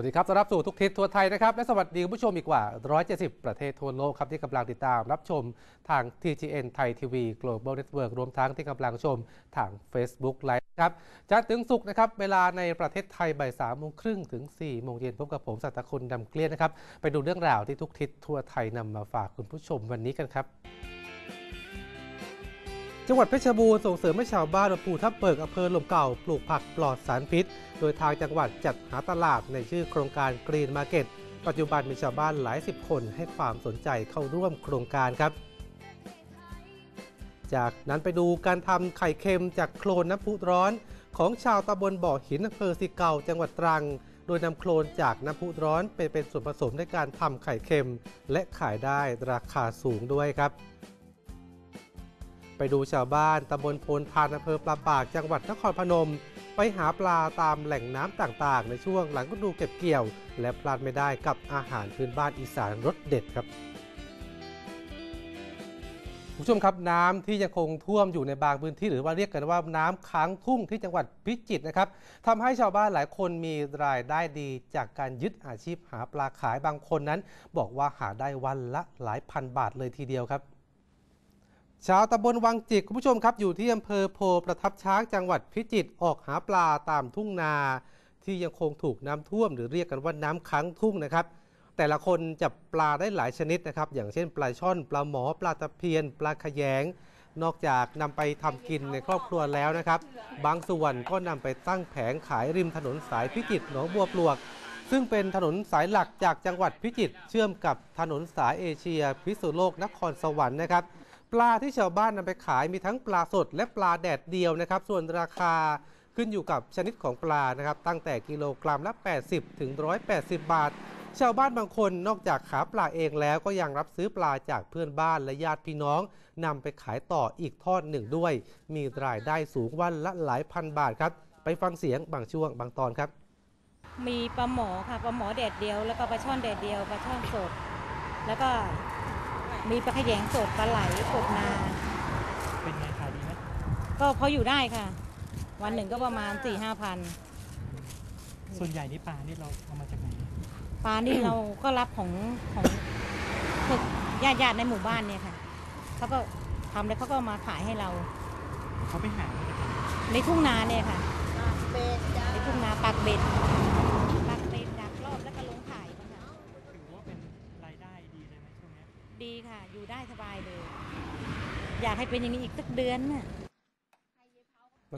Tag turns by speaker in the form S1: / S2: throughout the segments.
S1: สวัสดีครับต้อนรับสู่ทุกทิศทั่วไทยนะครับ และสวัสดีคุณผู้ชมอีกกว่า 170 ประเทศทั่วโลกครับ ที่กำลังติดตามรับชมทาง TGN ไทยทีวี Global Network รวมทั้งที่กำลังชมทาง Facebook Live ครับจันถึงสุกนะครับ เวลาในประเทศไทยบ่าย3โมงครึ่งถึง4โมงเย็นพบกับผมสัตคุณดำเกลี้ยนะครับ ไปดูเรื่องราวที่ทุกทิศทั่วไทยนำมาฝากคุณผู้ชมวันนี้กันครับ จังหวัดเพชรบูรณ์ส่งเสริมให้ชาวบ้านอำเภอทับเบิกอำเภอลมเก่าปลูกผักปลอดสารพิษ โดยทางจังหวัดจัดหาตลาดในชื่อโครงการกรีนมาร์เก็ตปัจจุบันมีชาวบ้านหลายสิบคนให้ความสนใจเข้าร่วมโครงการครับ จากนั้นไปดูการทำไข่เค็มจากโคลนน้ำพุร้อน ของชาวตำบลบ่อหินอำเภอสิเกาจังหวัดตรัง โดยนำโคลนจากน้ำพุร้อนไปเป็นส่วนผสมในการทำไข่เค็ม และขายได้ราคาสูงด้วยครับ ไปดูชาวบ้านตำบลโพนพานอำเภอปลาปากจังหวัดนครพนม ไปหาปลาตามแหล่งน้ำต่างๆ ในช่วงหลังฤดูเก็บเกี่ยว และพลาดไม่ได้กับอาหารพื้นบ้านอีสานรสเด็ดครับคุณผู้ชมครับน้ำที่ยังคงท่วมอยู่ในบางพื้นที่หรือว่าเรียกกันว่าน้ำค้างทุ่งที่จังหวัดพิจิตรนะครับทำให้ชาวบ้านหลายคนมีรายได้ดีจากการยึดอาชีพหาปลาขายบางคนนั้น บอกว่าหาได้วันละหลายพันบาทเลยทีเดียวครับ ชาวตำบลวังจิกคุณผู้ชมครับอยู่ที่อำเภอโพประทับช้างจังหวัดพิจิตรออกหาปลาตามทุ่งนา ที่ยังคงถูกน้ำท่วม หรือเรียกกันว่าน้ำค้างทุ่งนะครับ แต่ละคนจับปลาได้หลายชนิดนะครับ อย่างเช่น ปลาช่อน ปลาหมอ ปลาตะเพียน ปลาขยง นอกจากนำไปทำกินในครอบครัวแล้วนะครับ บางส่วนก็นำไปตั้งแผงขายริมถนนสายพิจิตรหนองบัวปลวก ซึ่งเป็นถนนสายหลักจากจังหวัดพิจิตรเชื่อมกับถนนสายเอเชีย พิษณุโลกนครสวรรค์นะครับ ปลาที่ชาวบ้านนำไปขายมีทั้งปลาสดและปลาแดดเดียวนะครับ ส่วนราคาขึ้นอยู่กับชนิดของปลานะครับ ตั้งแต่กิโลกรัมละ 80 ถึง 180 บาท ชาวบ้านบางคนนอกจากขาปลาเองแล้วก็ยังรับซื้อปลาจากเพื่อนบ้านและญาติพี่น้องนำไปขายต่ออีกทอดหนึ่งด้วย มีรายได้สูงวันละหลายพันบาทครับ ไปฟังเสียงบางช่วงบางตอนครับ
S2: มีปลาหมอค่ะปลาหมอแดดเดียว แล้วก็ปลาช่อนแดดเดียวปลาช่อนสด แล้วก็ มีปลาขยงสดปลาไหลกบนา
S3: เป็นไงขายดีไหม
S2: ก็พออยู่ได้ค่ะ วันหนึ่งก็ประมาณ4ี่ห้าพัน
S3: ส่วนใหญ่นี่ปลานี่เราเอามาจากไหน
S2: ปลานี่ เราก็รับของของพวกญาติญาติๆในหมู่บ้านเนี่ยค่ะเขาก็ทำแล้วเขาก็มาขายให้เรา
S3: เขาไปหามาจากไหน
S2: ในทุ่งนาเนี่ยค่ะ ในทุ่งนาปากเบ็ด อยากให้เป็นอย่างนี้อีกสักเดือนน่ะ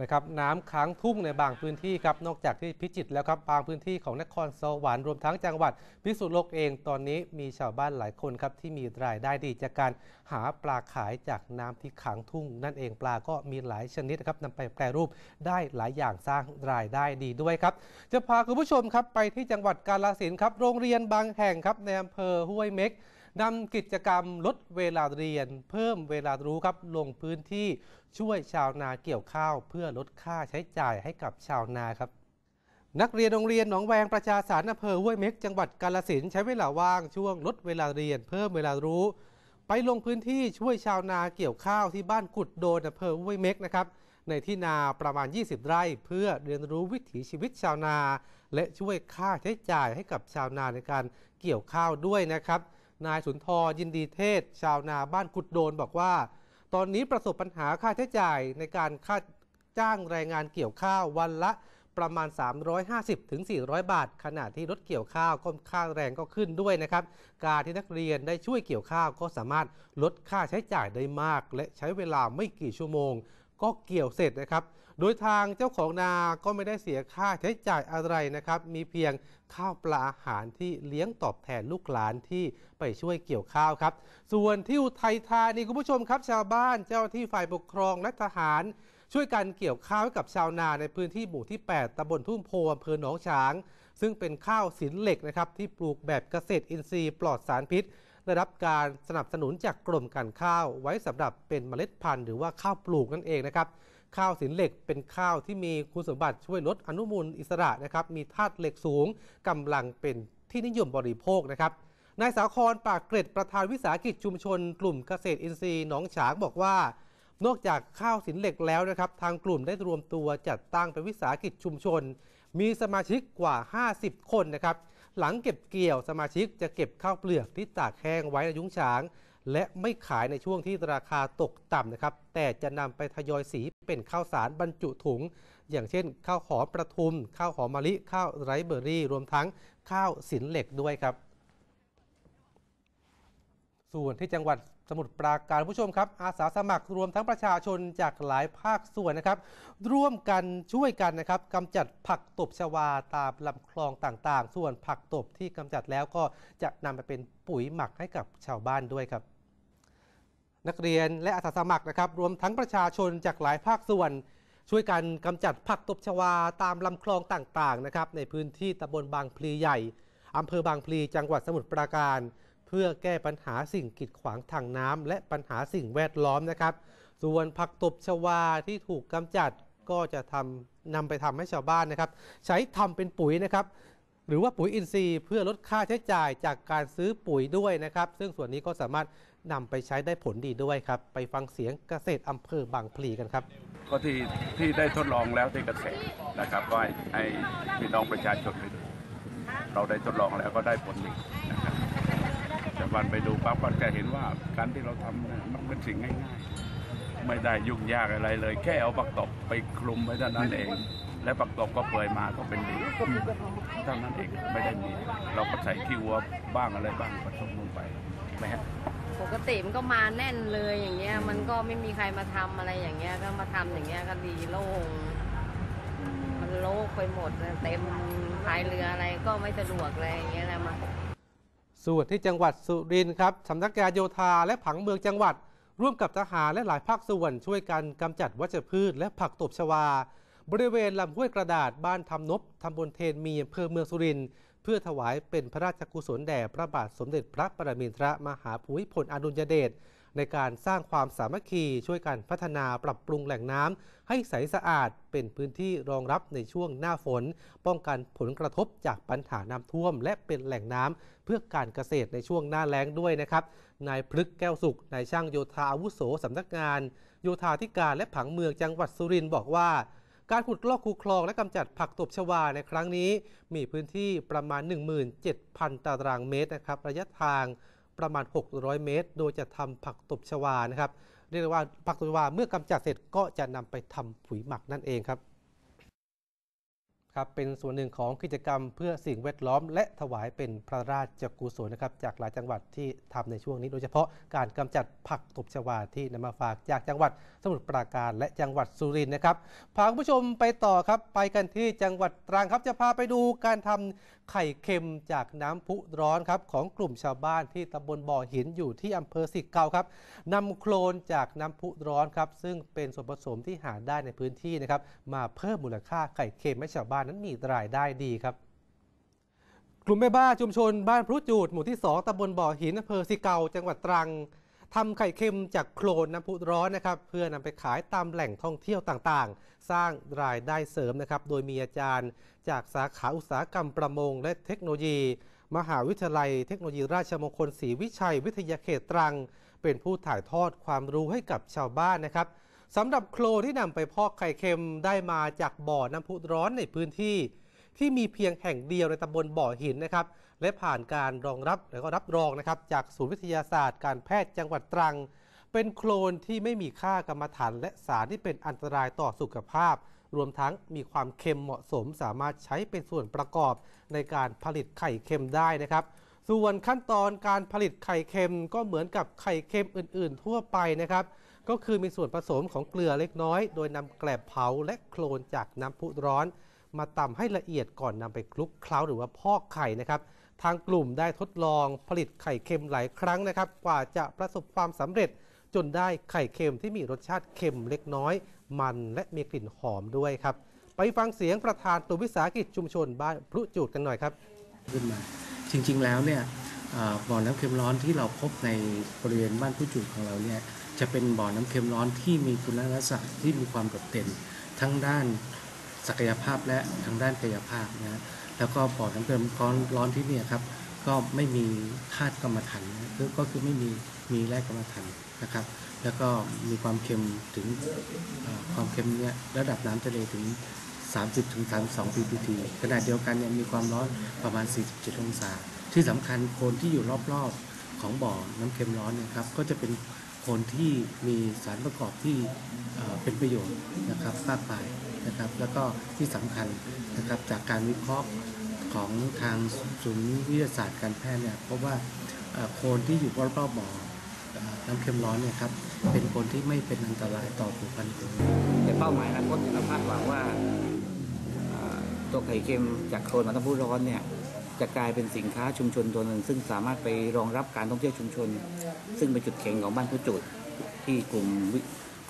S1: นะครับน้ำค้างทุ่งในบางพื้นที่ครับนอกจากที่พิจิตรแล้วครับบางพื้นที่ของนครสวรรค์รวมทั้งจังหวัดพิษณุโลกเองตอนนี้มีชาวบ้านหลายคนครับที่มีรายได้ดีจากการหาปลาขายจากน้ำที่ค้างทุ่ง นั่นเองปลาก็มีหลายชนิดครับนำไปแปรรูปได้หลายอย่างสร้างรายได้ดีด้วยครับ จะพาคุณผู้ชมครับไปที่จังหวัดกาฬสินธุ์ครับโรงเรียนบางแห่งครับในอำเภอห้วยเม็ก นำกิจกรรมลดเวลาเรียน เพิ่มเวลารู้ครับลงพื้นที่ช่วยชาวนาเกี่ยวข้าว เพื่อลดค่าใช้จ่ายให้กับชาวนาครับ นักเรียนโรงเรียนหนองแวงประชาสารอำเภอห้วยเม็กจังหวัดกาฬสินใช้เวลาว่างช่วงลดเวลาเรียน เพิ่มเวลารู้ ไปลงพื้นที่ช่วยชาวนาเกี่ยวข้าวที่บ้านกุดโดนอำเภอห้วยเม็กนะครับในที่นาประมาณ 20 ไร่ เพื่อเรียนรู้วิถีชีวิตชาวนา และช่วยค่าใช้จ่ายให้กับชาวนาในการเกี่ยวข้าวด้วยนะครับ นายสุนทรยินดีเทศ ชาวนาบ้านกุดโดนบอกว่า ตอนนี้ประสบปัญหาค่าใช้จ่ายในการค่าจ้างแรงงานเกี่ยวข้าววันละประมาณ 350ถึง400 บาท ขณะที่รถเกี่ยวข้าวก็ค่าแรงก็ขึ้นด้วยนะครับ การที่นักเรียนได้ช่วยเกี่ยวข้าวก็สามารถลดค่าใช้จ่ายได้มาก และใช้เวลาไม่กี่ชั่วโมง ก็เกี่ยวเสร็จนะครับ โดยทางเจ้าของนาก็ไม่ได้เสียค่าใช้จ่ายอะไรนะครับ มีเพียงข้าวปลาอาหารที่เลี้ยงตอบแทนลูกหลานที่ไปช่วยเกี่ยวข้าวครับ ส่วนที่อุทัยธานีคุณผู้ชมครับ ชาวบ้านเจ้าที่ฝ่ายปกครองและทหาร ช่วยกันเกี่ยวข้าวกับชาวนาในพื้นที่หมู่ที่ 8ตำบลทุ่งโพอำเภอหนองฉาง ซึ่งเป็นข้าวสินเหล็กนะครับที่ปลูกแบบเกษตรอินทรีย์ปลอดสารพิษได้รับการสนับสนุนจากกรมการข้าวไว้สำหรับเป็นเมล็ดพันธุ์หรือว่าข้าวปลูกนั่นเองนะครับ ข้าวสินเหล็กเป็นข้าวที่มีคุณสมบัติช่วยลดอนุมูลอิสระนะครับมีธาตุเหล็กสูงกำลังเป็นที่นิยมบริโภคนะครับนายสาครปากเกร็ดประธานวิสาหกิจชุมชน กลุ่มเกษตรอินทรีย์หนองฉางบอกว่า นอกจากข้าวสินเหล็กแล้วนะครับ ทางกลุ่มได้รวมตัวจัดตั้งเป็นวิสาหกิจชุมชน มีสมาชิกกว่า 50 คนนะครับ หลังเก็บเกี่ยวสมาชิกจะเก็บข้าวเปลือกที่ตากแห้งไว้ในยุ้งฉาง และไม่ขายในช่วงที่ราคาตกต่ำนะครับ แต่จะนำไปทยอยสีเป็นข้าวสารบรรจุถุง อย่างเช่น ข้าวหอมประทุม ข้าวหอมมะลิ ข้าวไรเบอร์รี่ รวมทั้งข้าวสินเหล็กด้วยครับ ส่วนที่จังหวัดสมุทรปราการผู้ชมครับ อาสาสมัครรวมทั้งประชาชนจากหลายภาคส่วนนะครับ ร่วมกันช่วยกันนะครับกำจัดผักตบชวาตามลำคลองต่างๆ ส่วนผักตบที่กำจัดแล้วก็จะนำไปเป็นปุ๋ยหมักให้กับชาวบ้านด้วยครับ นักเรียนและอาสาสมัครนะครับ รวมทั้งประชาชนจากหลายภาคส่วน ช่วยกันกำจัดผักตบชวาตามลำคลองต่างๆนะครับในพื้นที่ตำบลบางพลีใหญ่อำเภอบางพลีจังหวัดสมุทรปราการ เพื่อแก้ปัญหาสิ่งกีดขวางทางน้ำและปัญหาสิ่งแวดล้อมนะครับ ส่วนผักตบชวาที่ถูกกำจัดก็จะทำนำไปทำให้ชาวบ้านนะครับ ใช้ทำเป็นปุ๋ยนะครับหรือว่าปุ๋ยอินทรีย์เพื่อลดค่าใช้จ่ายจากการซื้อปุ๋ยด้วยนะครับ ซึ่งส่วนนี้ก็สามารถ นำไปใช้ได้ผลดีด้วยครับ ไปฟังเสียงเกษตรอำเภอบางพลีกันครับ
S4: ก็ที่ที่ได้ทดลองแล้วที่เกษตรนะครับก็ให้ให้พี่น้องประชาชนไปดูเราได้ทดลองแล้วก็ได้ผลดีนะครับแต่วันไปดูปั๊บก็จะเห็นว่าการที่เราทำเนี่ยมันเป็นสิ่งง่ายๆ ไม่ได้ยุ่งยากอะไรเลย แค่เอาปักตบไปคลุมไว้เท่านั้นเอง และปักตบก็เปื่อยมาก็เป็นดีเท่านั้นเองไม่ได้มี เราก็ใส่ขี้วัวบ้างอะไรบ้างผสมลงไปนะฮะ
S5: ปกติมันก็มาแน่นเลยอย่างเงี้ย มันก็ไม่มีใครมาทำอะไรอย่างเงี้ย ก็มาทำอย่างเงี้ยก็ดีโล่งมันโล่งไปหมดเลยเต็มพายเรืออะไรก็ไม่สะดวกอะไรอย่างเงี้ยแหละมา
S1: ส่วนที่จังหวัดสุรินทร์ครับสำนักงานโยธาและผังเมืองจังหวัด ร่วมกับทหารและหลายภาคส่วนช่วยกันกำจัดวัชพืชและผักตบชวา บริเวณลำห้วยกระดาษบ้านทำนบตำบลเทนมีอำเภอเมืองสุรินทร์ เพื่อถวายเป็นพระราชกุศลแด่พระบาทสมเด็จพระปรมินทรมหาภูมิพลอดุลยเดชในการสร้างความสามัคคีช่วยกันพัฒนาปรับปรุงแหล่งน้ำให้ใสสะอาดเป็นพื้นที่รองรับในช่วงหน้าฝน ป้องกันผลกระทบจากปัญหาน้ำท่วม และเป็นแหล่งน้ำเพื่อการเกษตรในช่วงหน้าแล้งด้วยนะครับนายพฤกแก้วสุขนายช่างโยธาอาวุโสสำนักงาน โยธาธิการและผังเมืองจังหวัดสุรินทร์บอกว่า การขุดลอกคูคลองและกำจัดผักตบชวาในครั้งนี้ มีพื้นที่ประมาณ 17,000 ตารางเมตรนะครับระยะทางประมาณ 600 เมตร โดยจะทำผักตบชวานะครับเรียกว่าผักตบชวาเมื่อกำจัดเสร็จก็จะนำไปทำปุ๋ยหมักนั่นเองครับ ครับเป็นส่วนหนึ่งของกิจกรรมเพื่อสิ่งแวดล้อม และถวายเป็นพระราชกุศลนะครับจากหลายจังหวัดที่ทำในช่วงนี้ โดยเฉพาะการกำจัดผักตบชวาที่นำมาฝากจากจังหวัดสมุทรปราการและจังหวัดสุรินทร์นะครับพาคุณผู้ชมไปต่อครับไปกันที่จังหวัดตรังครับจะพาไปดูการทำไข่เค็มจากน้ำพุร้อนครับของกลุ่มชาวบ้านที่ตำบลบ่อหินอยู่ที่อำเภอสิกเกาครับนำโคลนจากน้ำพุร้อนครับซึ่งเป็นส่วนผสมที่หาได้ในพื้นที่นะครับมาเพิ่มมูลค่าไข่เค็มให้ชาวบ้านนั้นมีรายได้ดีครับ กลุ่มแม่บ้านชุมชนบ้านพรุจูดหมู่ที่ 2ตำบลบ่อหินอำเภอสิเกาจังหวัดตรังทำไข่เค็มจากโคลนน้ำพุร้อนนะครับ เพื่อนำไปขายตามแหล่งท่องเที่ยวต่างๆ สร้างรายได้เสริมนะครับ โดยมีอาจารย์ จากสาขาอุตสาหกรรมประมง และเทคโนโลยี มหาวิทยาลัย เทคโนโลยีราชมงคลศรีวิชัย วิทยาเขตตรัง เป็นผู้ถ่ายทอดความรู้ให้กับชาวบ้านนะครับ สำหรับโคลนที่นำไปพอกไข่เค็มได้มาจากบ่อน้ำพุร้อนในพื้นที่ ที่มีเพียงแห่งเดียวในตำบลบ่อหินนะครับ และผ่านการรองรับและก็รับรองนะครับ จากศูนย์วิทยาศาสตร์การแพทย์จังหวัดตรัง เป็นโคลนที่ไม่มีค่ากรรมฐานและสารที่เป็นอันตรายต่อสุขภาพ รวมทั้งมีความเค็มเหมาะสม สามารถใช้เป็นส่วนประกอบในการผลิตไข่เค็มได้นะครับส่วนขั้นตอนการผลิตไข่เค็มก็เหมือนกับไข่เค็มอื่น ๆ ทั่วไปนะครับ ก็คือมีส่วนผสมของเกลือเล็กน้อย โดยนำแกลบเผาและโคลนจากน้ำพุร้อน มาตำให้ละเอียดก่อนนำไปคลุกเคล้าหรือว่าพอกไข่นะครับ ทางกลุ่มได้ทดลองผลิตไข่เค็มหลายครั้งนะครับ กว่าจะประสบความสำเร็จ จนได้ไข่เค็มที่มีรสชาติเค็มเล็กน้อย มันและมีกลิ่นหอมด้วยครับ ไปฟังเสียงประธานตัววิสาหกิจชุมชนบ้านพลุจูดกันหน่อยครับ
S6: ขึ้นมาจริง ๆ แล้วเนี่ยบ่อน้ำเค็มร้อนที่เราพบในบริเวณบ้านผู้จุดของเราเนี่ย จะเป็นบ่อน้ำเค็มร้อนที่มีคุณลักษณะที่มีความโดดเด่นทั้งด้านศักยภาพและทางด้านกายภาพนะแล้วก็บ่อน้ำเค็มร้อนร้อนที่นี่ครับ ก็ไม่มีธาตุกรรมฐานคือก็คือไม่มีมีแร่กรรมฐานนะครับ แล้วก็มีความเค็มถึงความเค็มเนี่ยระดับน้ำทะเลถึง 30-32 ppt ขณะเดียวกันเนี่ยมีความร้อนประมาณ 47 องศา ที่สำคัญโคนที่อยู่รอบๆของบ่อน้ำเค็มร้อนเนยครับก็จะเป็น คนที่มีสารประกอบที่เป็นประโยชน์นะครับมากมายนะครับ แล้วก็ที่สำคัญนะครับจากการวิเคราะห์ของทางศูนย์วิทยาศาสตร์การแพทย์เนี่ยพบว่าเอ่อโคนที่อยู่รอบๆบ่อน้ำเค็มร้อนเนี่ยครับเป็นคนที่ไม่เป็นอันตรายต่อผิวพรรณคน
S7: แต่เป้าหมายอนาคตเราคาดหวังว่าตัวไข่เค็มจากโคลนมันน้ำพุร้อนเนี่ย จะกลายเป็นสินค้าชุมชนตัวหนึ่ง ซึ่งสามารถไปรองรับการท่องเที่ยวชุมชน ซึ่งเป็นจุดแข็งของบ้านผู้จุดที่กลุ่ม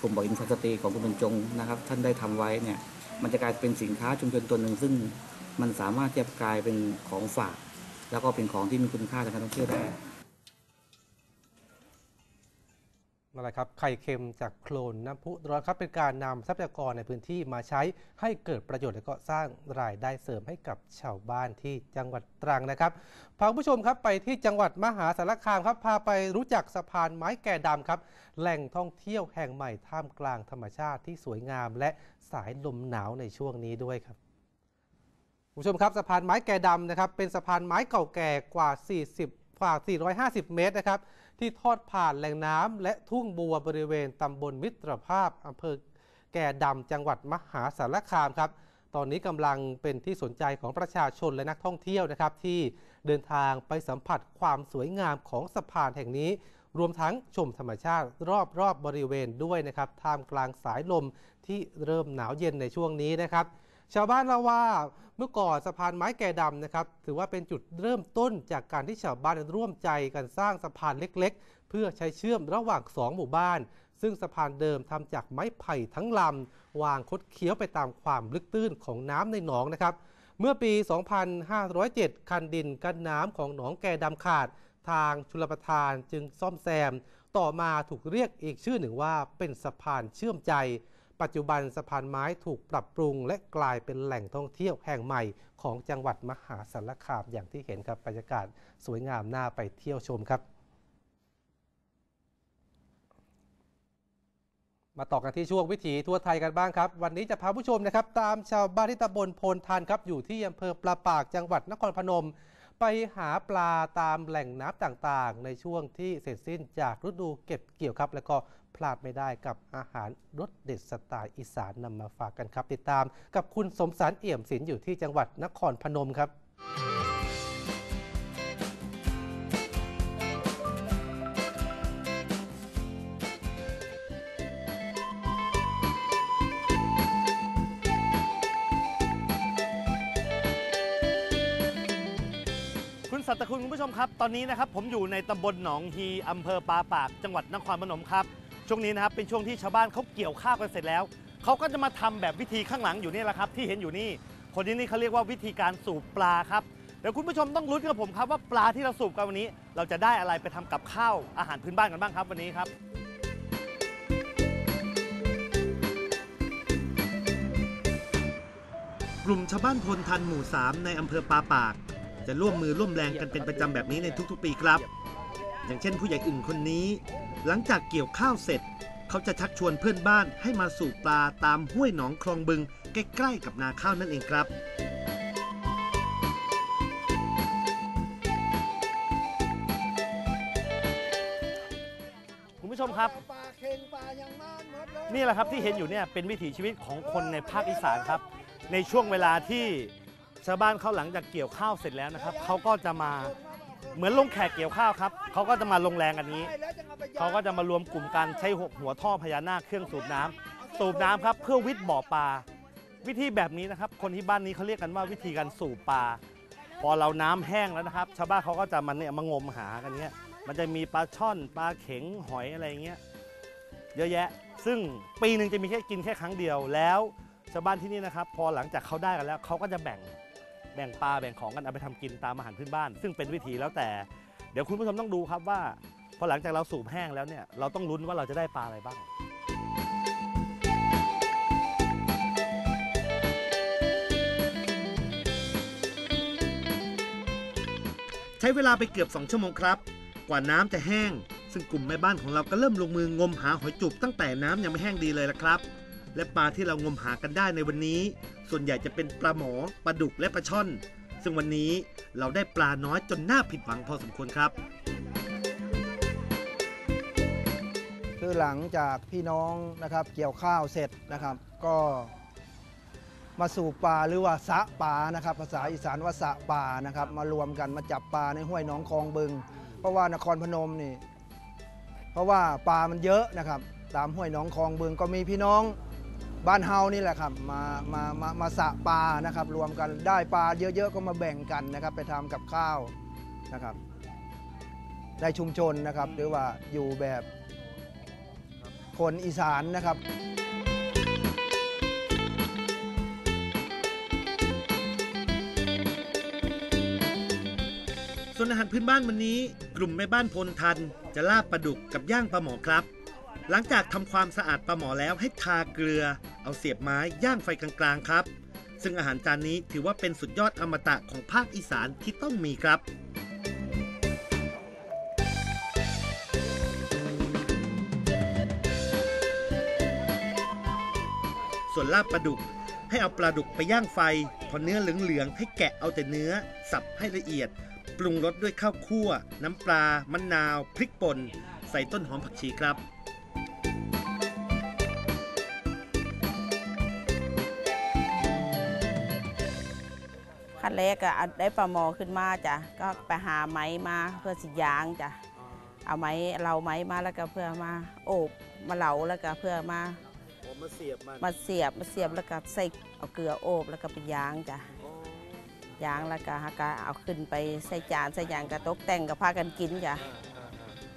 S7: กลุ่มบ่ออินฟสตรีของคุณบรรจงนะครับ ท่านได้ทำไว้เนี่ยมันจะกลายเป็นสินค้าชุมชนตัวหนึ่ง ซึ่งมันสามารถจะกลายเป็นของฝาก แล้วก็เป็นของที่มีคุณค่าทางการท่องเที่ยวได้
S1: นั่นแหละครับไข่เค็มจากโคลนน้ำพุร้อนครับเป็นการนำทรัพยากรในพื้นที่มาใช้ให้เกิดประโยชน์และก็สร้างรายได้เสริมให้กับชาวบ้านที่จังหวัดตรังนะครับพาผู้ชมครับไปที่จังหวัดมหาสารคามครับพาไปรู้จักสะพานไม้แก่ดำครับ แหล่งท่องเที่ยวแห่งใหม่ท่ามกลางธรรมชาติที่สวยงามและสายลมหนาวในช่วงนี้ด้วยครับผู้ชมครับสะพานไม้แก่ดำนะครับเป็นสะพานไม้เก่าแก่กว่า 40กว่า450 เมตรนะครับ ที่ทอดผ่านแหล่งน้ำและทุ่งบัวบริเวณตำบลมิตรภาพอำเภอแก่ดำจังหวัดมหาสารคามครับ ตอนนี้กำลังเป็นที่สนใจของประชาชนและนักท่องเที่ยวนะครับ ที่เดินทางไปสัมผัสความสวยงามของสะพานแห่งนี้ รวมทั้งชมธรรมชาติรอบๆบบริเวณด้วยนะครับท่ามกลางสายลมที่เริ่มหนาวเย็นในช่วงนี้นะครับ ชาวบ้านเล่าว่าเมื่อก่อนสะพานไม้แก่ดำนะครับ ถือว่าเป็นจุดเริ่มต้นจากการที่ชาวบ้านร่วมใจกันสร้างสะพานเล็กๆ เพื่อใช้เชื่อมระหว่างสองหมู่บ้าน ซึ่งสะพานเดิมทำจากไม้ไผ่ทั้งลำวางคดเคี้ยวไปตามความลึกตื้นของน้ำในหนองนะครับ เมื่อปี 2507 คันดินกั้นน้ำของหนองแก่ดำขาด ทางชุลประทานจึงซ่อมแซม ต่อมาถูกเรียกอีกชื่อหนึ่งว่าเป็นสะพานเชื่อมใจ ปัจจุบันสะพานไม้ถูกปรับปรุง และกลายเป็นแหล่งท่องเที่ยวแห่งใหม่ของจังหวัดมหาสารคามอย่างที่เห็นครับบรรยากาศสวยงามน่าไปเที่ยวชมครับ มาต่อกันที่ช่วงวิถีทั่วไทยกันบ้างครับ วันนี้จะพาผู้ชมนะครับ ตามชาวบ้านที่ตำบลโพนทานครับอยู่ที่อำเภอปลาปากจังหวัดนครพนมไปหาปลาตามแหล่งน้ำต่างๆ ในช่วงที่เสร็จสิ้นจากฤดูเก็บเกี่ยวครับ แล้วก็ พลาดไม่ได้กับอาหารรสเด็ดสไตล์อีสานนำมาฝากกันครับ ติดตามกับคุณสมสารเอี่ยมศิลป์อยู่ที่จังหวัดนครพนมครับ
S8: คุณสัตคุณคุณผู้ชมครับ ตอนนี้นะครับผมอยู่ในตำบลหนองฮีอำเภอปาปาก จังหวัดนครพนมครับ ช่วงนี้นะครับเป็นช่วงที่ชาวบ้านเขาเกี่ยวข้าวกันเสร็จแล้วเขาก็จะมาทำแบบวิธีข้างหลังอยู่นี่แหละครับ ที่เห็นอยู่นี่ คนที่นี่เขาเรียกว่าวิธีการสูบปลาครับเดี๋ยวคุณผู้ชมต้องลุ้นกับผมครับว่าปลาที่เราสูบกันวันนี้ เราจะได้อะไรไปทำกับข้าวอาหารพื้นบ้านกันบ้างครับวันนี้ครับกลุ่มชาวบ้านพลทันหมู่ 3 ในอำเภอปาปาก จะร่วมมือร่วมแรงกันเป็นประจำแบบนี้ในทุกๆปีครับ อย่างเช่นผู้ใหญ่อึ่งคนนี้ หลังจากเกี่ยวข้าวเสร็จ เขาจะชักชวนเพื่อนบ้านให้มาสูบปลาตามห้วยหนองคลองบึง ใกล้ๆกับนาข้าวนั่นเองครับคุณผู้ชมครับ นี่แหละครับที่เห็นอยู่เนี่ยเป็นวิถีชีวิตของคนในภาคอีสานครับ ในช่วงเวลาที่ชาวบ้านเขาหลังจากเกี่ยวข้าวเสร็จแล้วนะครับเขาก็จะมา เหมือนลงแขกเกี่ยวข้าวครับเขาก็จะมาลงแรงกันนี้ เขาก็จะมารวมกลุ่มกันใช้หัวหัวท่อพญานาคเครื่องสูบน้ำสูบน้ำครับเพื่อวิทย์บ่อปลาวิธีแบบนี้นะครับ คนที่บ้านนี้เขาเรียกกันว่าวิธีการสูบปลาพอเราน้ำแห้งแล้วนะครับ ชาวบ้านเขาก็จะมาเนี่ยมางมหากันเงี้ยมันจะมีปลาช่อนปลาเข็งหอยอะไรเงี้ยเยอะแยะ ซึ่งปีหนึ่งจะมีแค่กินแค่ครั้งเดียวแล้ว ชาวบ้านที่นี่นะครับ พอหลังจากเขาได้กันแล้วเขาก็จะแบ่ง แบ่งปลาแบ่งของกันเอาไปทำกินตามอาหารพื้นบ้าน ซึ่งเป็นวิธีแล้วแต่ เดี๋ยวคุณผู้ชมต้องดูครับว่าพอหลังจากเราสูบแห้งแล้วเนี่ยเราต้องลุ้นว่าเราจะได้ปลาอะไรบ้างใช้เวลาไปเกือบ 2 ชั่วโมงครับ กว่าน้ำจะแห้ง ซึ่งกลุ่มแม่บ้านของเราก็เริ่มลงมืองมหาหอยจุบตั้งแต่น้ำยังไม่แห้งดีเลยละครับ และปลาที่เรางมหากันได้ในวันนี้ ส่วนใหญ่จะเป็นปลาหมอปลาดุกและปลาช่อน ซึ่งวันนี้เราได้ปลาน้อยจนน่าผิดหวังพอสมควรครับ
S9: คือหลังจากพี่น้องนะครับเกี่ยวข้าวเสร็จนะครับก็มาสู่ปลาหรือว่าสะปลานะครับภาษาอีสานว่าสะปลานะครับมารวมกันมาจับปลาในห้วยหนองคลองบึง เพราะว่านครพนมนี่เพราะว่าปลามันเยอะนะครับ ตามห้วยหนองคลองบึงก็มีพี่น้อง บ้านเฮานี่แหละครับมามามามาสะปลานะครับ รวมกันได้ปลาเยอะๆก็มาแบ่งกันนะครับ ไปทำกับข้าวนะครับในชุมชนนะครับ หรือว่าอยู่แบบคนอีสานนะครับ
S8: ส่วนอาหารพื้นบ้านวันนี้ กลุ่มแม่บ้านพลทัน จะลาบปลาดุกกับย่างปลาหมอครับ หลังจากทำความสะอาดปลาหมอแล้วให้ทาเกลือ เอาเสียบไม้ย่างไฟกลางๆครับ ซึ่งอาหารจานนี้ถือว่าเป็นสุดยอดอมตะของภาคอีสานที่ต้องมีครับส่วนลาบปลาดุกให้เอาปลาดุกไปย่างไฟ พอเนื้อเหลืองๆให้แกะเอาแต่เนื้อ สับให้ละเอียด ปรุงรสด้วยข้าวคั่ว น้ำปลา มะนาว พริกป่น ใส่ต้นหอมผักชีครับ
S10: แรกก็เอาได้ปลาหมอขึ้นมาจ้ะก็ไปหาไม้มาเพื่อสิยางจ้ะเอาไม้เราไม้มาแล้วก็เพื่อมาโอบมาเหลาแล้วก็เพื่อมา
S8: มาเสียบมัน
S10: มาเสียบมาเสียบแล้วก็ใส่เอาเกลือโอบแล้วก็ไปยางจ้ะยางแล้วก็หากเอาขึ้นไปใส่จานใส่ยางกระตกแต่งกับพากันกินจ้ะ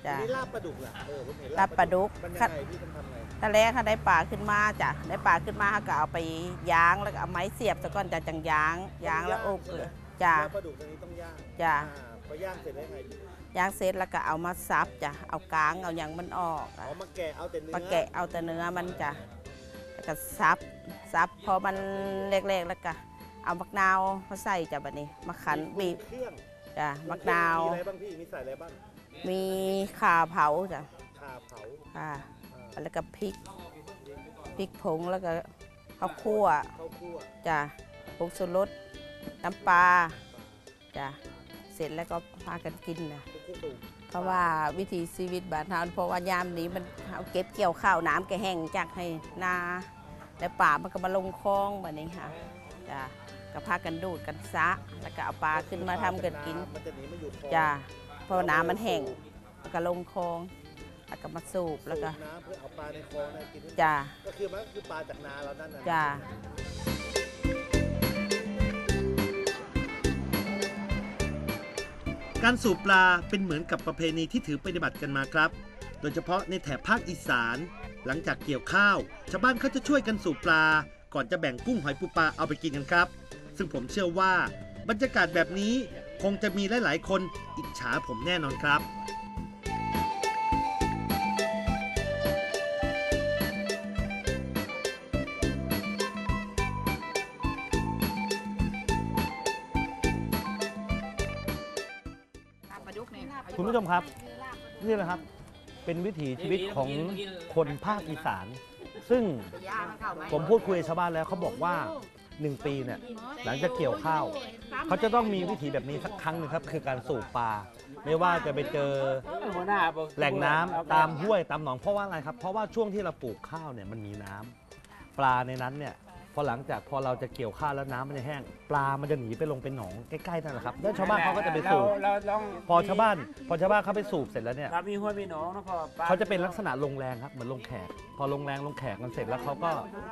S10: จ้ะ
S8: นี่ลาบปลาดุกล่ะเออผมเห็น
S10: ลาบปลาดุก
S8: มันยัง
S10: ขั้น
S8: ไงพี่ต้องทำไง
S10: ตอนแรกเขาได้ปลาขึ้นมาจ้ะได้ปลาขึ้นมาเขาก็เอาไปยางแล้วก็เอาไม้เสียบซะก่อนจะจังยางยางแล้วโอบเกลือจ้ะ
S8: ลาบปลาดุกตรงนี้ต้องย่าง
S10: จ้ะ
S8: อ่าพอย่างเสร็จแล้วไง
S10: ย่างเสร็จแล้วก็เอามาซับจ้ะเอากลางเอาอย่างมันออก
S8: เอามาแกะเอาแต่เนื้อ
S10: มาแกะเอาแต่เนื้อมันจ้ะแล้วก็ซับซับพอมันเล็กๆแล้วก็เอามะนาวมาใส่จ้ะบัดนี้มาขันบีบ
S8: เครื่อง
S10: จ้ะมะนาว
S8: มีอะไรบ้างพี่มีใส่อะไรบ้าง
S10: มีข่าเผาจ้ะ
S8: ข่าเผา
S10: ค่ะ
S8: อ่า
S10: แล้วก็พริกพริกผงแล้วก็ข้าวคั่วจ้ะผงชูรสน้ำปลาจ้ะเสร็จแล้วก็พากันกินนะเพราะว่าวิถีชีวิตบ้านเราเพราะว่ายามนี้มันเอาเก็บเกี่ยวข้าวน้ำแกแห้งจากให้นาแล้วป่ามันก็มาลงคลองแบบนี้ค่ะจ้ะก็พากันดูดกันซะแล้วก็เอาปลาขึ้นมาทำกันกิน
S8: มันจะหนีมาอยู่คลอง
S10: จ้ะเพราะน้ำมันแห้งแล้วก็ลงคลอง แล้วก็มาสูบแล้วก็
S8: สูบน้ำเพื่อเอาปลาในคลองเนยกินให้หมด
S10: จ้ะ
S8: ก็คือมันก็คือปลาจากนาเรานั่นน่ะ
S10: จ้ะ
S8: การสูบปลาเป็นเหมือนกับประเพณีที่ถือปฏิบัติกันมาครับ โดยเฉพาะในแถบภาคอีสาน หลังจากเกี่ยวข้าว ชาวบ้านเขาจะช่วยกันสูบปลา ก่อนจะแบ่งกุ้งหอยปูปลาเอาไปกินกันครับ ซึ่งผมเชื่อว่าบรรยากาศแบบนี้คงจะมีหลาย ๆ คนอิจฉาผมแน่นอนครับ คุณผู้ชมครับนี่แหละครับ เป็นวิถีชีวิตของคนภาคอีสาน ซึ่งผมพูดคุยชาวบ้านแล้วเขาบอกว่า1ปีเนี่ยหลังจากเกี่ยวข้าว เขาจะต้องมีวิถีแบบนี้สักครั้งหนึ่งครับ คือการสูบปลาไม่ว่าจะไปเจอแหล่งน้ำตามห้วยตามหนองเพราะว่าอะไรครับ เพราะว่าช่วงที่เราปลูกข้าวเนี่ยมันมีน้ำปลาในนั้นเนี่ย พอหลังจากพอเราจะเกี่ยวข้าวแล้วน้ำมันจะแห้ง ปลามันจะหนีไปลงเป็นหนองใกล้ๆนั่นแหละครับแล้วชาวบ้านเขาก็จะไปสูบ
S11: เราลอง
S8: พอชาวบ้าน พอชาวบ้านเขาไปสูบเสร็จแล้วเนี่ย
S11: เรามีห้วยมีหนองนะพ่อปล
S8: เขาจะเป็นลักษณะลงแรงครับเหมือนลงแขก พอลงแรงลงแขกกันเสร็จแล้วเขาก็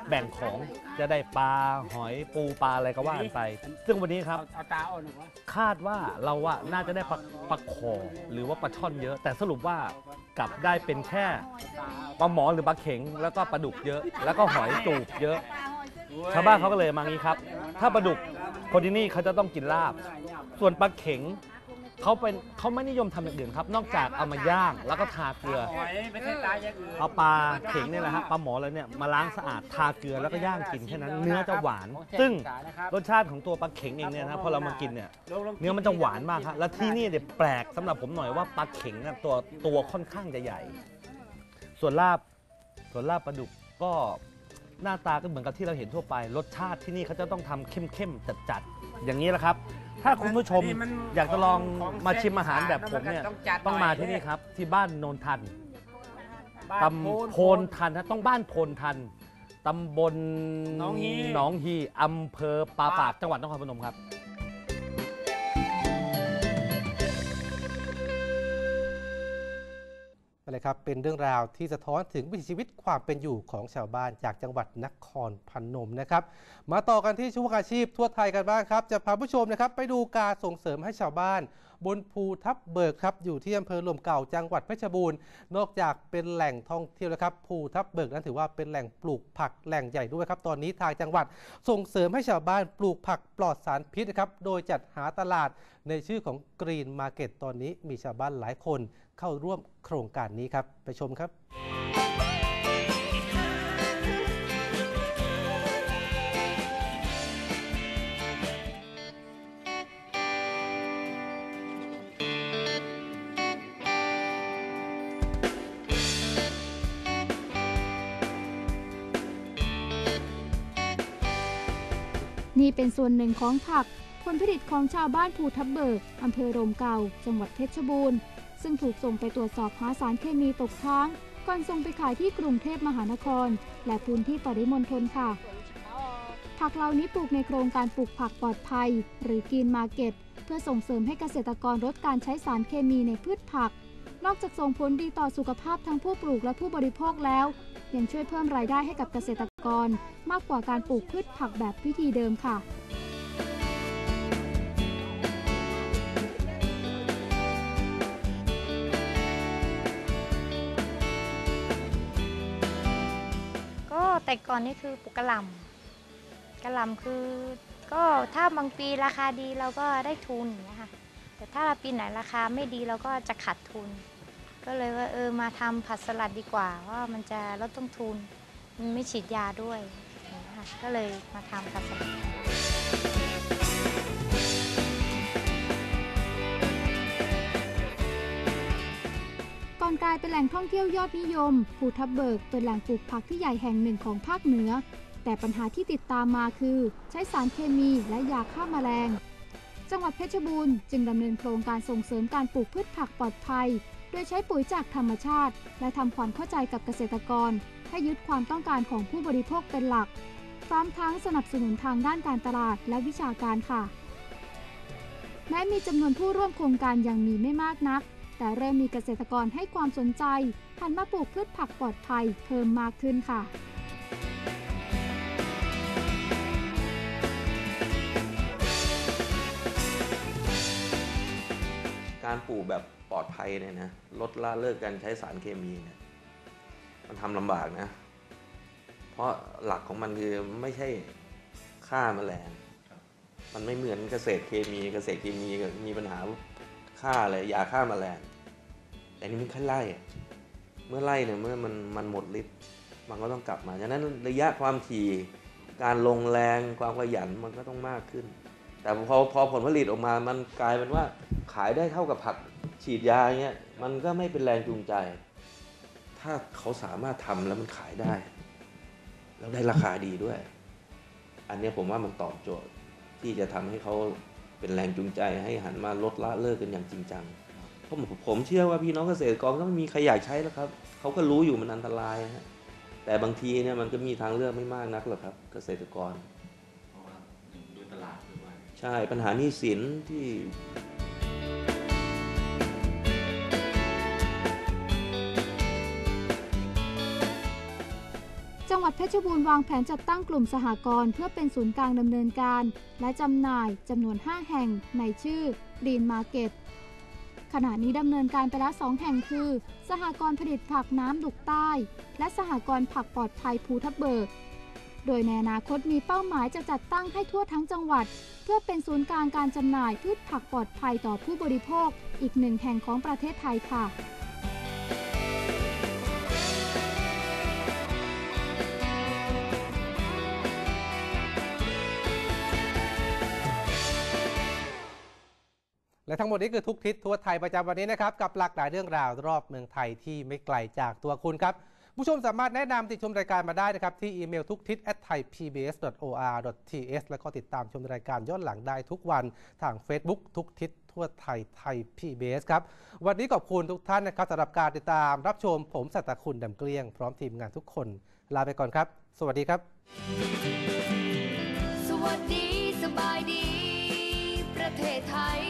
S8: แบ่งของจะได้ปลาหอยปูปลาอะไรก็ว่ากันไป ซึ่งวันนี้ครับ
S11: เอาตาอ่อนหนึ่งวะ
S8: คาดว่าเราอะน่าจะได้ปลาปลาคอหรือว่าปลาช่อนเยอะ แต่สรุปว่ากลับได้เป็นแค่ปลาหมอหรือปลาเข็งแล้วก็ปลาดุกเยอะ แล้วก็หอยจูบเยอะ ชาวบ้านเขาก็เลยมางี้ครับ ถ้าปลาดุกคนที่นี่เขาจะต้องกินลาบ ส่วนปลาเข็งเขาเป็นเขาไม่นิยมทำอย่างอื่นครับ นอกจากเอามาย่างแล้วก็ทาเกลือ
S11: หอยไม่ใช่ตายอย่างอื่น
S8: เอาปลาเข็งเนี่ยแหละฮะปลาหมอเลยเนี่ยมาล้างสะอาดทาเกลือแล้วก็ย่างกินแค่นั้นเนื้อจะหวาน ซึ่งรสชาติของตัวปลาเข็งเองเนี่ยนะพอเรามากินเนี่ยเนื้อมันจะหวานมากครับแล้วที่นี่เนี่ยแปลกสำหรับผมหน่อยว่าปลาเข็งเนี่ยตัวตัวค่อนข้างจะใหญ่ ส่วนลาบส่วนลาบปลาดุกก็ หน้าตาก็เหมือนกับที่เราเห็นทั่วไป รสชาติที่นี่เขาจะต้องทำเข้มๆจัดๆอย่างนี้แหละครับ ถ้าคุณผู้ชม
S11: นี่มัน
S8: อยากจะลอง
S11: ของ
S8: มาชิมอาหารแบบผมเนี่ย
S11: ต้องจัดหน่อย
S8: ต้องมาที่นี่ครับ ที่บ้านโนนทัน
S11: บ้าน
S8: ตำโพนทันนะต้องบ้านโพนทัน ตำบล
S11: หนองฮี
S8: หนองฮีอำเภอปาปากจังหวัดนครพนมครับ
S1: อะครับ เป็นเรื่องราวที่สะท้อนถึงวิถีชีวิตความเป็นอยู่ของชาวบ้านจากจังหวัดนครพนมนะครับ มาต่อกันที่ช่วงอาชีพทั่วไทยกันบ้างครับ จะพาผู้ชมนะครับ ไปดูการส่งเสริมให้ชาวบ้าน บนภูทับเบิกครับอยู่ที่อำเภอหลมเก่าจังหวัดเพชรบูรณ์ นอกจากเป็นแหล่งท่องเที่ยวแล้วครับภูทับเบิกนั้นถือว่าเป็นแหล่งปลูกผักแหล่งใหญ่ด้วยครับ ตอนนี้ทางจังหวัดส่งเสริมให้ชาวบ้านปลูกผักปลอดสารพิษนะครับโดยจัดหาตลาด ในชื่อของ Green Market ตอนนี้มีชาวบ้านหลายคนเข้าร่วมโครงการนี้ครับ ไปชมครับ
S12: นี่เป็นส่วนหนึ่งของผัก ลผลิตของชาวบ้านภูทับเบิกอำเภอโรมเก่า จังหวัดเพชรบูรณ์ ซึ่งถูกส่งไปตรวจสอบหาสารเคมีตกค้างก่อนส่งไปขายที่กรุงเทพมหานคร และพื้นที่ปริมณฑลค่ะ ผักเหล่านี้ปลูกในโครงการปลูกผักปลอดภัย หรือกินมาเก็ต เพื่อส่งเสริมให้เกษตรกรลดการใช้สารเคมีในพืชผัก นอกจากส่งผลดีต่อสุขภาพทั้งผู้ปลูกและผู้บริโภคแล้ว ยังช่วยเพิ่มรายได้ให้กับเกษตรกร มากกว่าการปลูกพืชผักแบบวิธีเดิมค่ะ
S13: แต่ก่อนนี่คือปลูกกระหล่ำกระหล่ำคือ ก็ถ้าบางปีราคาดีเราก็ได้ทุนอย่างนี้ค่ะแต่ถ้าปีไหนราคาไม่ดีเราก็จะขาดทุน ก็เลยว่าเออมาทำผัดสลัดดีกว่าว่ามันจะลดต้นทุนมันไม่ฉีดยาด้วยก็เลยมาทำผัดสลัด
S12: ก่อนกลายเป็นแหล่งท่องเที่ยวยอดนิยม ภูทับเบิกเป็นแหล่งปลูกผักที่ใหญ่แห่งหนึ่งของภาคเหนือ แต่ปัญหาที่ติดตามมาคือ ใช้สารเคมีและยาฆ่าแมลง จังหวัดเพชรบูรณ์จึงดำเนินโครงการส่งเสริมการปลูกพืชผักปลอดภัย โดยใช้ปุ๋ยจากธรรมชาติ และทำความเข้าใจกับเกษตรกร ให้ยึดความต้องการของผู้บริโภคเป็นหลักพร้อมทั้งสนับสนุนทางด้านการตลาดและวิชาการค่ะ แม้มีจำนวนผู้ร่วมโครงการยังมีไม่มากนัก แต่เริ่มมีเกษตรกรให้ความสนใจหันมาปลูกพืชผักปลอดภัยเพิ่มมากขึ้นค่ะ
S14: การปลูกแบบปลอดภัยเนี่ยนะลดละเลิกการใช้สารเคมีเนี่ยมันทำลำบากนะ เพราะหลักของมันคือไม่ใช่ฆ่าแมลงมันไม่เหมือนเกษตรเคมีเกษตรเคมีมีปัญหา ฆ่าอะไรยาฆ่ามาแมลงแต่นี่มันแค่ไล่เมื่อไล่เนี่ยเมื่อมันมันหมดฤทธิ์มันก็ต้องกลับมาฉะนั้นระยะความถี่การลงแรงความขยันมันก็ต้องมากขึ้น แต่พอพอผลผลิตออกมามันกลายเป็นว่าขายได้เท่ากับผักฉีดยาเงี้ยมันก็ไม่เป็นแรงจูงใจ ถ้าเขาสามารถทำแล้วมันขายได้ แล้วได้ราคาดีด้วย อันนี้ผมว่ามันตอบโจทย์ที่จะทำให้เขา เป็นแรงจูงใจให้หันมาลดละเลิกกันอย่างจริงจังเพราะผมผมเชื่อว่าพี่น้องเกษตรกรก็ไม่มีใครอยากใช้แล้วครับเขาก็รู้อยู่มันอันตรายฮะแต่บางทีเนี่ยมันก็มีทางเลือกไม่มากนักหรอกครับ เกษตรกรใช่ปัญหาหนี้สินที่
S12: เพชรบูรณ์วางแผนจัดตั้งกลุ่มสหกรณ์เพื่อเป็นศูนย์กลางดำเนินการ และจำหน่ายจำนวน 5 แห่งในชื่อ Green Market ขณะนี้ดำเนินการไปแล้ว 2 แห่งคือ สหกรณ์ผลิตผักน้ำดุกใต้ และสหกรณ์ผักปลอดภัยภูทับเบิก โดยในอนาคตมีเป้าหมายจะจัดตั้งให้ทั่วทั้งจังหวัด เพื่อเป็นศูนย์กลางการจำหน่ายพืชผักปลอดภัยต่อผู้บริโภค อีกหนึ่งแห่งของประเทศไทยค่ะ
S1: และทั้งหมดนี้คือทุกทิศทั่วไทยประจำวันนี้นะครับ กับหลากหลายเรื่องราวรอบเมืองไทยที่ไม่ไกลจากตัวคุณครับ ผู้ชมสามารถแนะนำติดชมรายการมาได้นะครับ ที่อีเมลทุกทิศ at thaipbs.or.th แล้วก็ติดตามชมรายการย้อนหลังได้ทุกวันทาง Facebook ทุกทิศทั่วไทยไทย PBS ครับ วันนี้ขอบคุณทุกท่านนะครับสำหรับการติดตามรับชมผมสัตย์คุณดำเกลี้ยง พร้อมทีมงานทุกคน ลาไปก่อนครับ สวัสดีครับ
S15: สวัสดีสบายดี ประเทศไทย